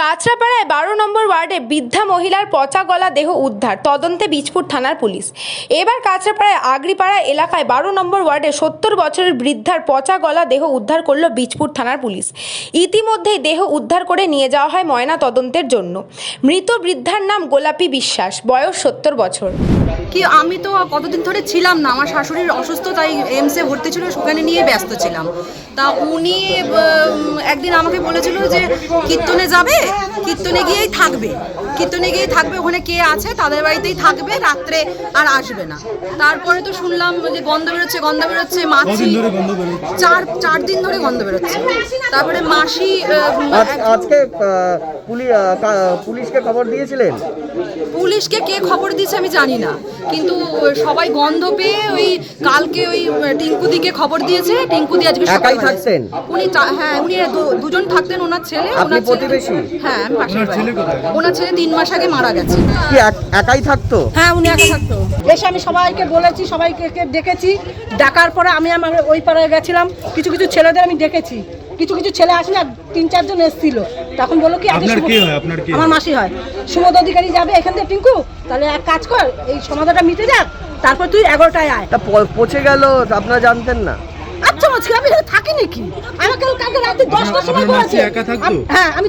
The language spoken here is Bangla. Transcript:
কাঁচরাপাড়ায় বারো নম্বর ওয়ার্ডে বৃদ্ধা মহিলার পচা গলা দেহ উদ্ধার, তদন্তে বীজপুর থানার পুলিশ। এবার কাঁচরাপাড়ায় আগরিপাড়া এলাকায় বারো নম্বর ওয়ার্ডে সত্তর বছরের বৃদ্ধার পচা গলা দেহ উদ্ধার করল বীজপুর থানার পুলিশ। ইতিমধ্যেই দেহ উদ্ধার করে নিয়ে যাওয়া হয় ময়না তদন্তের জন্য। মৃত বৃদ্ধার নাম গোলাপী বিশ্বাস, বয়স সত্তর বছর। কি, আমি তো কতদিন ধরে ছিলাম না, আমার শাশুড়ির অসুস্থ, তাই এমসে ভর্তি ছিল, সেখানে নিয়ে ব্যস্ত ছিলাম। তা উনি একদিন আমাকে বলেছিল যে কীর্তনে যাবে কীর্তনে গিয়েই থাকবে। কীর্তনে গিয়েই থাকবে ওখানে কে আছে তাদের বাড়িতেই থাকবে রাত্রে আর আসবে না। তারপরে তো শুনলাম যে গন্ধ বেরোচ্ছে গন্ধ বেরোচ্ছে মাছি চার চার দিন ধরে গন্ধ বেরোচ্ছে। তারপরে মাসি আজকে পুলিশকে খবর দিয়েছিলেন? পুলিশকে কে খবর দিয়েছে আমি জানি না। কিন্তু সবাই গন্ধ পেয়ে ওই কালকে ওই টিঙ্কু দিকে খবর দিয়েছে। টিঙ্কু দি আজকে একাই থাকতেন? উনি হ্যাঁ উনি দুজন থাকতেন ওনার ছেলে আপনি ওনার প্রতিবেশী? হ্যাঁ আমি পাশের বাড়ি। ওনার ছেলে তিন মাস আগে মারা গেছে। কি এক- একাই থাকতো? হ্যাঁ উনি একা থাকতো। এসে আমি সবাইকে বলেছি সবাইকে কে ডেকেছি। ডাকার পরে আমি আমার ওই পাড়ায় গেছিলাম। কিছু কিছু ছেলেদের আমি ডেকেছি। কিছু কিছু ছেলে আসলে তিন চারজন এসেছিল। তখন বলো কি আজকে আপনার সুমো- কে হয়? আপনার কে আমার মাসি হয়। সুমদ অধিকারী যাবে এখান থেকে টিঙ্কু তাহলে এক কাজ কর এই সমাধানটা মিটে যাক তারপর তুই এগারোটায় আয়। তা প- পচে গেল আপনারা জানতেন না। আচ্ছা আমি এখানে থাকি নাকি আমাকে কালকে রাতে দশটার সময় আপনার মাসি বলেছে। একা থাকতো? আম- হ্যাঁ আমি